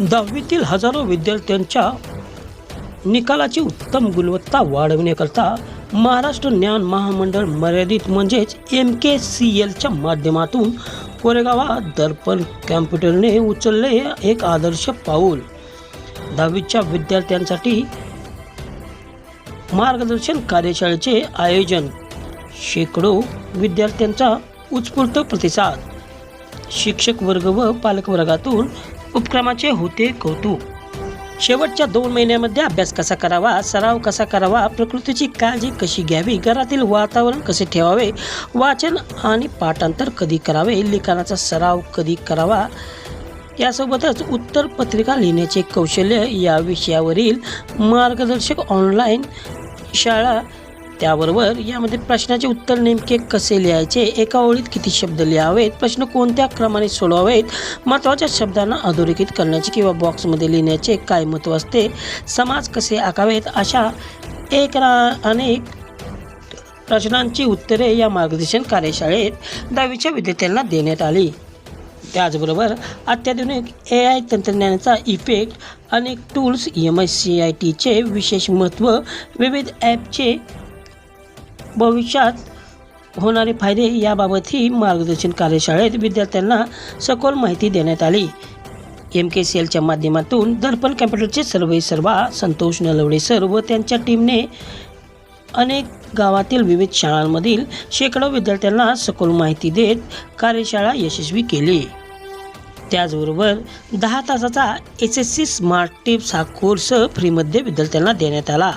दहावीतील हजारो विद्यार्थ्यांच्या निकालाची उत्तम गुणवत्ता वाढविण्याकरता महाराष्ट्र ज्ञान महामंडळ मर्यादित म्हणजेच एम के सी एलच्या माध्यमातून कोरेगावात दर्पण कॅम्प्युटरने उचलले एक आदर्श पाऊल. दहावीच्या विद्यार्थ्यांसाठी मार्गदर्शन कार्यशाळेचे आयोजन. शेकडो विद्यार्थ्यांचा उत्स्फूर्त प्रतिसाद. शिक्षक वर्ग व पालक वर्गातून उपक्रमाचे होते कौतुक. शेवटच्या दोन महिन्यामध्ये अभ्यास कसा करावा सराव कसा करावा प्रकृतीची काळजी कशी घ्यावी घरातील वातावरण कसे ठेवावे वाचन आणि पाठांतर कधी करावे लिखाणाचा सराव कधी करावा यासोबतच उत्तर पत्रिका लिहिण्याचे कौशल्य या विषयावरील मार्गदर्शक ऑनलाईन शाळा त्याबरोबर यामध्ये प्रश्नाचे उत्तर नेमके कसे लिहायचे एका ओळीत किती शब्द लिहावेत प्रश्न कोणत्या क्रमाने सोडवावेत महत्त्वाच्या शब्दांना अधोरेखित करण्याचे किंवा बॉक्समध्ये लिहिण्याचे काय महत्त्व असते समाज कसे आखावेत अशा एक रा अनेक प्रश्नांची उत्तरे या मार्गदर्शन कार्यशाळेत दहावीच्या विद्यार्थ्यांना देण्यात आली. त्याचबरोबर अत्याधुनिक ए आय तंत्रज्ञानाचा इफेक्ट अनेक tools M I C I टीचे विशेष महत्त्व विविध ॲपचे भविष्यात होणारे फायदे याबाबतही मार्गदर्शन कार्यशाळेत विद्यार्थ्यांना सखोल माहिती देण्यात आली. एम के सी एलच्या माध्यमातून दर्पण कॅम्प्युटरचे सर्वे सर्वा संतोष नलवडे सर व त्यांच्या टीमने अनेक गावातील विविध शाळांमधील शेकडो विद्यार्थ्यांना सखोल माहिती देत कार्यशाळा यशस्वी केली. त्याचबरोबर दहा तासाचा S S C smart tips हा कोर्स फ्रीमध्ये विद्यार्थ्यांना देण्यात आला.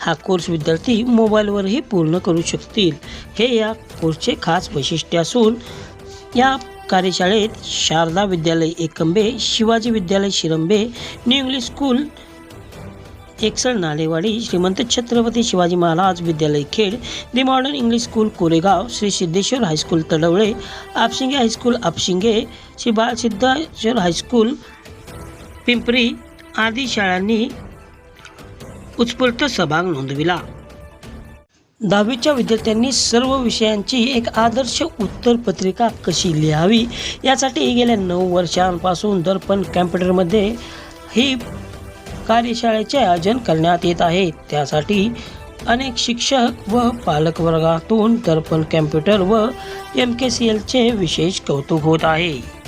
हा कोर्स विद्यार्थी मोबाईलवरही पूर्ण करू शकतील. हे या कोर्सचे खास वैशिष्ट्य असून या कार्यशाळेत शारदा विद्यालय एकंबे शिवाजी विद्यालय Shirambe new English school Ekasal Nalewadi Shrimant Chhatrapati Shivaji Maharaj विद्यालय Khed the modern English school Koregaon Shri Siddheshwar high school Tadawale Apshinge high school Apshinge Shri Balsiddheshwar high school Pimpri आदी शाळांनी उत्स्फूर्त सहभाग नोंदविला. दहावीच्या विद्यार्थ्यांनी सर्व विषयांची एक आदर्श उत्तरपत्रिका कशी लिहावी? यासाठी गेल्या नऊ वर्षांपासून दर्पण कॅम्प्युटरमध्ये ही कार्यशाळेचे आयोजन करण्यात येत आहे. त्यासाठी अनेक शिक्षक व पालकवर्गातून दर्पण कॅम्प्युटर व एम के सी एलचे विशेष कौतुक होत आहे.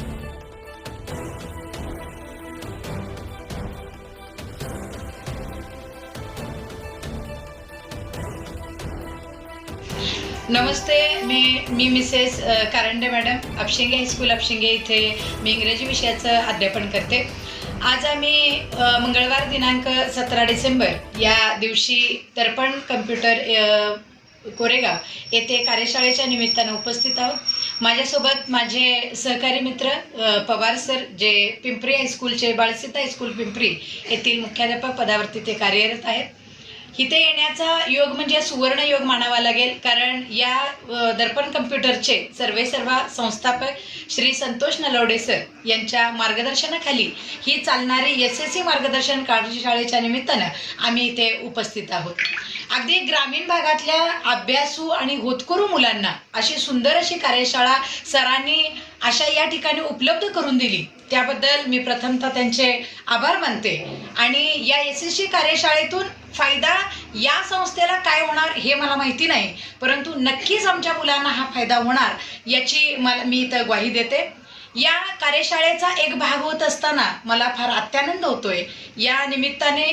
नमस्ते मी मी Mrs Karande madam Apshinge high school Apshinge इथे. मी इंग्रजी विषयाचं अध्यापन करते. आज आम्ही मंगळवार दिनांक सतरा डिसेंबर या दिवशी दर्पण कम्प्युटर कोरेगाव येथे कार्यशाळेच्या निमित्तानं उपस्थित आहोत. माझ्यासोबत माझे सहकारी मित्र पवार सर जे पिंपरी हायस्कूलचे बाळसिद्ध हायस्कूल पिंपरी येथील मुख्याध्यापक पदावरती ते कार्यरत आहेत. इथे येण्याचा योग म्हणजे सुवर्ण योग मानावा लागेल. कारण या दर्पण कम्प्युटरचे सर्वे सर्वा संस्थापक श्री संतोष नलवडे सर यांच्या मार्गदर्शनाखाली ही चालणारी एस एस सी मार्गदर्शन कार्यशाळेच्या निमित्तानं आम्ही इथे उपस्थित आहोत. अगदी ग्रामीण भागातल्या अभ्यासू आणि होतकरू मुलांना अशी सुंदर अशी कार्यशाळा सरांनी अशा या ठिकाणी उपलब्ध करून दिली. त्याबद्दल मी प्रथमतः त्यांचे आभार मानते. आणि या एस एस सी कार्यशाळेतून फायदा या संस्थेला काय होणार हे मला माहिती नाही परंतु नक्कीच आमच्या मुलांना हा फायदा होणार याची मला मी इथं ग्वाही देते. या कार्यशाळेचा एक भाग होत असताना मला फार अत्यानंद होतोय. या निमित्ताने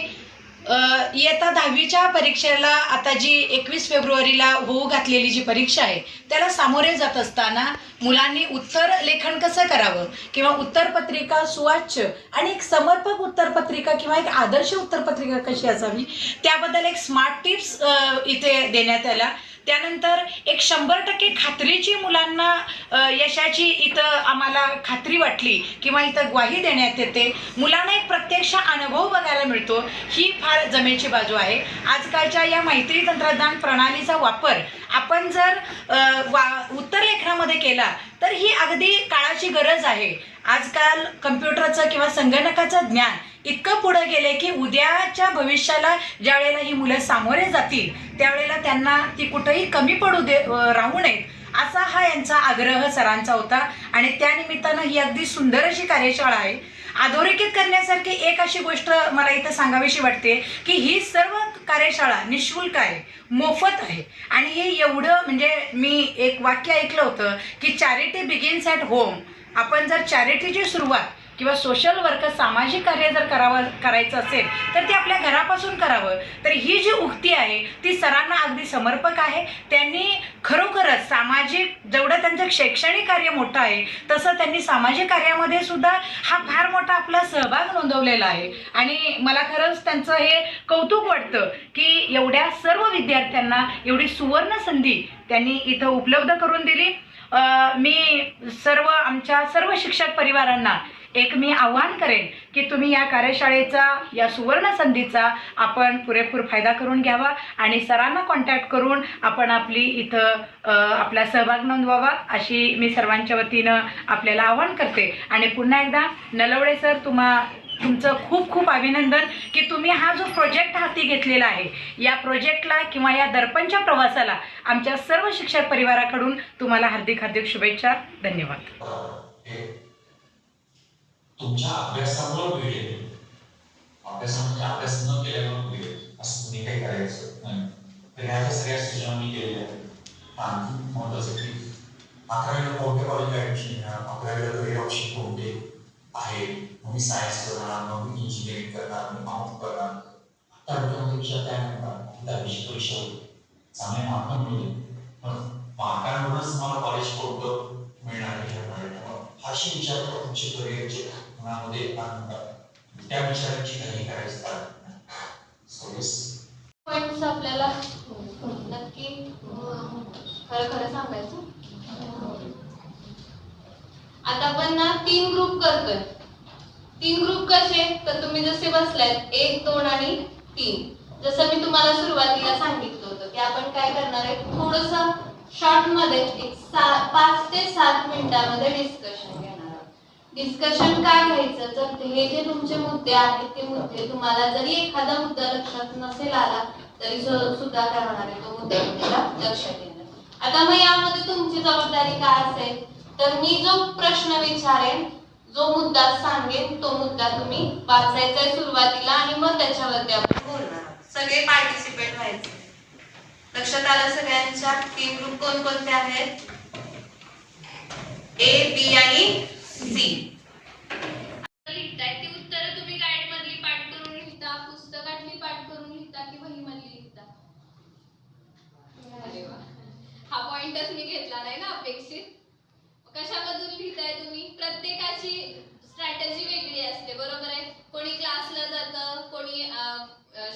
इयत्ता दहावीच्या परीक्षेला आता जी एकवीस फेब्रुवारीला होऊ घातलेली जी परीक्षा आहे त्याला सामोरे जात असताना मुलांनी उत्तर लेखन कसं करावं? किंवा उत्तरपत्रिका सुवाच्य आणि एक समर्पक उत्तरपत्रिका किंवा एक आदर्श उत्तरपत्रिका कशी असावी? त्याबद्दल एक स्मार्ट टिप्स इथे देण्यात आला. त्यानंतर एक शंभर टक्के खात्रीची मुलांना यशाची इथं आम्हाला खात्री वाटली किंवा इथं ग्वाही देण्यात येते. मुलांना एक प्रत्यक्ष अनुभव बघायला मिळतो. ही फार जमेची बाजू आहे. आजकालच्या या माहिती तंत्रज्ञान प्रणालीचा वापर आपण जर वा उत्तर लेखनामध्ये केला तर ही अगदी काळाची गरज आहे. आजकाल कम्प्युटरचं किंवा संगणकाचं ज्ञान इतकं पुढे गेले की उद्याच्या भविष्याला ज्या वेळेला ही मुलं सामोरे जातील त्यावेळेला त्यांना ती कुठेही कमी पडू दे राहू नयेत असा हा यांचा आग्रह सरांचा होता. आणि त्यानिमित्तानं ही अगदी सुंदर अशी कार्यशाळा आहे. अधोरेखित करण्यासारखी एक अशी गोष्ट मला इथं सांगावीशी वाटते की ही सर्व कार्यशाळा निशुल्क आहे मोफत आहे. आणि हे एवढं म्हणजे मी एक वाक्य ऐकलं होतं की चॅरिटी बिगिन्स ॲट होम आपण जर चॅरिटीची सुरुवात किंवा सोशल वर्क सामाजिक कार्य जर करावं करायचं असेल तर ते आपल्या घरापासून करावं. तर ही जी उक्ती आहे ती सरांना अगदी समर्पक आहे. त्यांनी खरोखरच सामाजिक जेवढं त्यांचं शैक्षणिक कार्य मोठं आहे तसं त्यांनी सामाजिक कार्यामध्ये सुद्धा हा फार मोठा आपला सहभाग नोंदवलेला आहे. आणि मला खरंच त्यांचं हे कौतुक वाटतं की एवढ्या सर्व विद्यार्थ्यांना एवढी सुवर्ण संधी त्यांनी इथं उपलब्ध करून दिली. मी सर्व आमच्या सर्व शिक्षक परिवारांना एक मी आव्हान करेन की तुम्ही या कार्यशाळेचा या सुवर्ण संधीचा आपण पुरेपूर फायदा करून घ्यावा आणि सरांना कॉन्टॅक्ट करून आपण आपली इथं आपला सहभाग नोंदवावा अशी मी सर्वांच्या वतीनं आपल्याला आव्हान करते. आणि पुन्हा एकदा नलवडे सर तुम्हा तुमचं खूप खूप अभिनंदन की तुम्ही हा जो प्रोजेक्ट हाती घेतलेला आहे या प्रोजेक्टला किंवा या दर्पणच्या प्रवासाला आमच्या सर्व शिक्षक परिवाराकडून तुम्हाला हार्दिक हार्दिक शुभेच्छा धन्यवाद. तुमच्या अभ्यासामुळे म्हणजे अभ्यास न केल्यामुळे असं तुम्ही काही करायचं नाही. तर ह्या सगळ्या सूचना मी केलेल्या आहेत आणखी महत्वाचं की अकरावीला कोणत्या कॉलेजला घ्या अकरावीला करिअर ऑप्शन कोणते आहे मग सायन्स करणार मग मी इंजिनिअरिंग करणार मी कॉमर्स करणार आता डोक्यामध्ये काय म्हणतात दहावीची परीक्षा होईल चांगले मार्क मिळतील पण मार्कांवरूनच तुम्हाला कॉलेज कोणतं मिळणार आहे असे विचार करून तुमचे करिअरचे मनामध्ये आणतात त्या विचारांची काही करायचं कारण पॉइंट्स आपल्याला नक्की खरं खरं सांगायचं? आता आपण ना तीन ग्रुप करतोय. तीन ग्रुप कसे? तर तुम्ही जसे बसलात एक दोन आणि तीन. जसं मी तुम्हाला सुरुवातीला सांगितलं होतं की आपण काय करणार आहे? थोडस शॉर्टमध्ये एक सा- पाच ते सात मिनिटामध्ये डिस्कशन घेणार आहोत. डिस्कशन काय घ्यायचं? तर हे जे तुमचे मुद्दे आहेत ते मुद्दे तुम्हाला जरी एखादा मुद्दा लक्षात नसेल आला तरी सुद्धा करणार आहे तो मुद्दा लक्षात येणार. आता मग यामध्ये तुमची जबाबदारी काय असेल? तर मी जो प्रश्न विचारेन जो मुद्दा सांगेन तो मुद्दा तुम्ही वाचायचा आहे सुरुवातीला आणि मग त्याच्यावरती आपण बोलणार. सगळे पार्टिसिपेट व्हायचे. लक्षात आलं सगळ्यांच्या? तीन ग्रुप कोणकोणते आहेत? ए बी आणि सी लिहिताय. ती उत्तरं तुम्ही गाईड मधली पाठ करून लिहिता पुस्तकातली पाठ करून लिहिता की वही मधली लिहिता हा पॉइंटच मी घेतला नाही ना अपेक्षित. तुम्ही प्रत्येकाची स्ट्रॅटेजी वेगळी असते बरोबर आहे? कोणी क्लासला जातं कोणी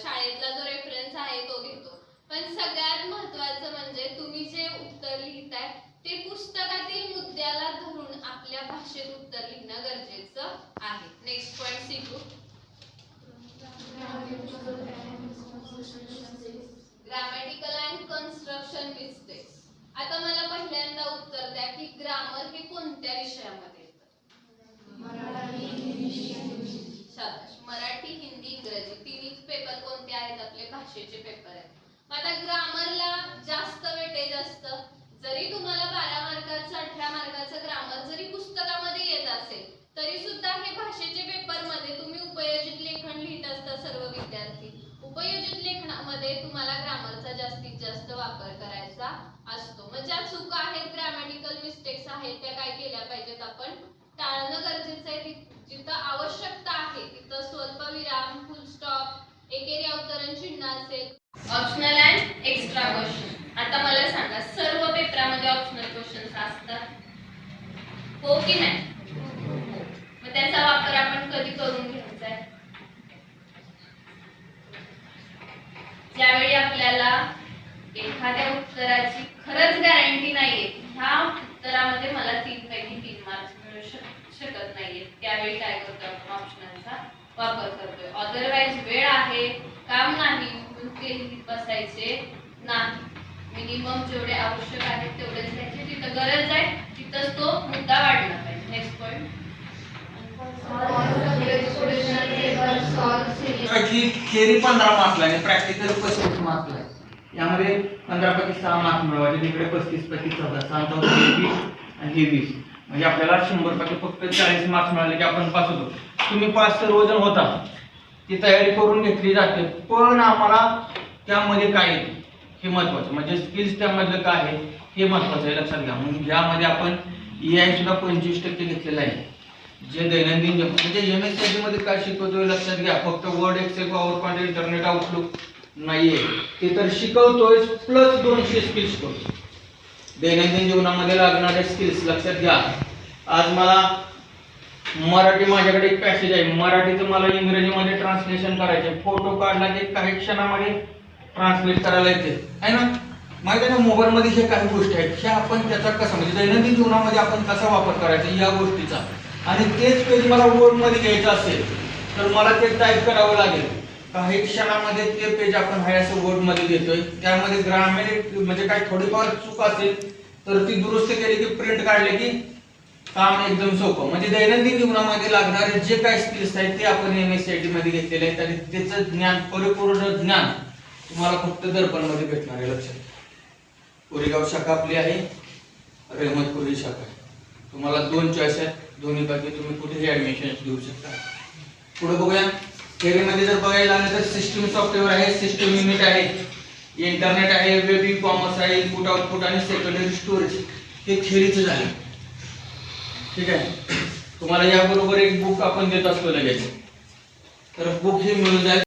शाळेतला जो रेफरन्स आहे तो घेतो. पण सगळ्यात महत्वाचं म्हणजे तुम्ही जे उत्तर लिहिताय ते पुस्तकातील मुद्द्याला धरून आपल्या भाषेत उत्तर लिहिणं गरजेचं आहे. नेक्स्ट पॉइंट शिकू ग्रामॅटिकल अँड कन्स्ट्रक्शन मिस्टेक्स आता मला पहिल्यांदा उत्तर द्या की ग्रामर हे कोणत्या विषयामध्ये? शाबाश मराठी हिंदी इंग्रजी तिन्हीच पेपर कोणते आहेत आपले? भाषेचे पेपर आहेत. आता ग्रामरला जास्त वेटेज असतं. जरी तुम्हाला बारा मार्काचं अठरा मार्काचं ग्रामर जरी पुस्तकामध्ये येत असेल तरी सुद्धा हे भाषेचे पेपरमध्ये तुम्ही उपयोजित लेखन लिहित असता सर्व विद्यार्थी. उपयोजित लेखनामध्ये तुम्हाला ग्रामरचा जास्तीत जास्त वापर करायचा असतो. मग ज्या चुका आहेत ग्रॅमॅटिकल मिस्टेक्स आहेत त्या काय केल्या पाहिजेत आपण? टाळणं गरजेचं आहे. जिथं आवश्यकता आहे तिथं स्वल्पविराम फुल स्टॉप एकेरी अवतरण चिन्ह असेल. ऑप्शनल अँड एक्स्ट्रा क्वेश्चन आता मला सांगा सर्व पेपरामध्ये ऑप्शनल क्वेश्चन असतात? हो की नाही? मग त्याचा वापर आपण कधी करून घ्यायचा आहे? ज्यावेळी आपल्याला एखाद्या उत्तराची खरंच गॅरंटी नाहीये ह्या उत्तरामध्ये मला तीन पैकी तीन मार्क्स मिळू शक- शकत नाहीये त्यावेळी काय करतो आपण ऑप्शनलचा वापर करतोय अदरवाईज वेळ आहे काम नाही म्हणून ते लिहित बसायचे नाही मिनिमम जेवढे आवश्यक आहेत तेवढेच घ्यायचे जिथं गरज आहे तिथंच तो मुद्दा वाढला पाहिजे नेक्स्ट पॉईंट पैकी थेरी पंधरा मार्कला आणि प्रॅक्टिकल पस्तीस मार्कला आहे यामध्ये पंधरा पैकी सहा मार्क मिळवायचे तिकडे पस्तीस पैकी चौदा सहा चौदा वीस आणि हे वीस. म्हणजे आपल्याला शंभर पैकी फक्त चाळीस मार्क्स मिळाले की आपण पास होतो. तुम्ही पास सर्वजण होता. ती तयारी करून घेतली जाते पण आम्हाला त्यामध्ये काय हे महत्वाचं. म्हणजे स्किल्स त्यामधलं काय आहे? हे महत्वाचं आहे. लक्षात घ्या. म्हणून यामध्ये आपण ए आय सुद्धा पंचवीस टक्के घेतलेलं आहे. जे दैनंदिन जीवन- म्हणजे एम एस सी मध्ये काय शिकवतोय लक्षात घ्या. फक्त Word Excel PowerPoint internet Outlook नाहीये. ते तर शिकवतोय प्लस दोनशे स्किल्स शिकवतो दैनंदिन जीवनामध्ये लागणारे स्किल्स लक्षात घ्या. आज मला मराठी माझ्याकडे एक पॅसेज आहे. मराठीचं मला इंग्रजीमध्ये ट्रान्सलेशन करायचे फोटो काढला की काही क्षणामध्ये ट्रान्सलेट करायला येते. आहे ना? माहिती आहे ना मोबाईलमध्ये हे काही गोष्टी आहेत ह्या आपण त्याचा कसा म्हणजे दैनंदिन जीवनामध्ये आपण कसा वापर करायचा या गोष्टीचा? आणि तेच पेज मला वर्डमध्ये घ्यायचं असेल तर मला ते टाईप करावं लागेल. काही क्षणामध्ये ते पेज आपण हाय असं वर्डमध्ये देतोय. त्यामध्ये ग्रामीण म्हणजे काही थोडीफार चूक असेल तर ती दुरुस्त केली की प्रिंट काढले की काम एकदम सोपं. म्हणजे दैनंदिन जीवनामध्ये लागणारे जे काही स्किल्स आहेत ते आपण M S C I T मध्ये घेतलेले आहेत आणि त्याचं ज्ञान परिपूर्ण ज्ञान तुम्हाला फक्त दर्पणमध्ये भेटणार आहे लक्षात कोरेगाव शाखा आपली आहे रेहमतपुरी शाखा आहे. तुम्हाला दोन चॉईस आहेत. दोन्ही पैकी तुम्ही कुठेही ऍडमिशन घेऊ शकता. पुढे बघूया. थेरीमध्ये जर बघायला लागलं तर सिस्टम सॉफ्टवेअर आहे सिस्टम युनिट आहे इंटरनेट आहे वेब ई कॉमर्स आहे इनपुट आउटपुट आणि सेकंडरी स्टोरेज हे थेरीचं झालं ठीक आहे? तुम्हाला याबरोबर एक बुक आपण देत असतो लगेच. तर बुक हे मिळून जाईल.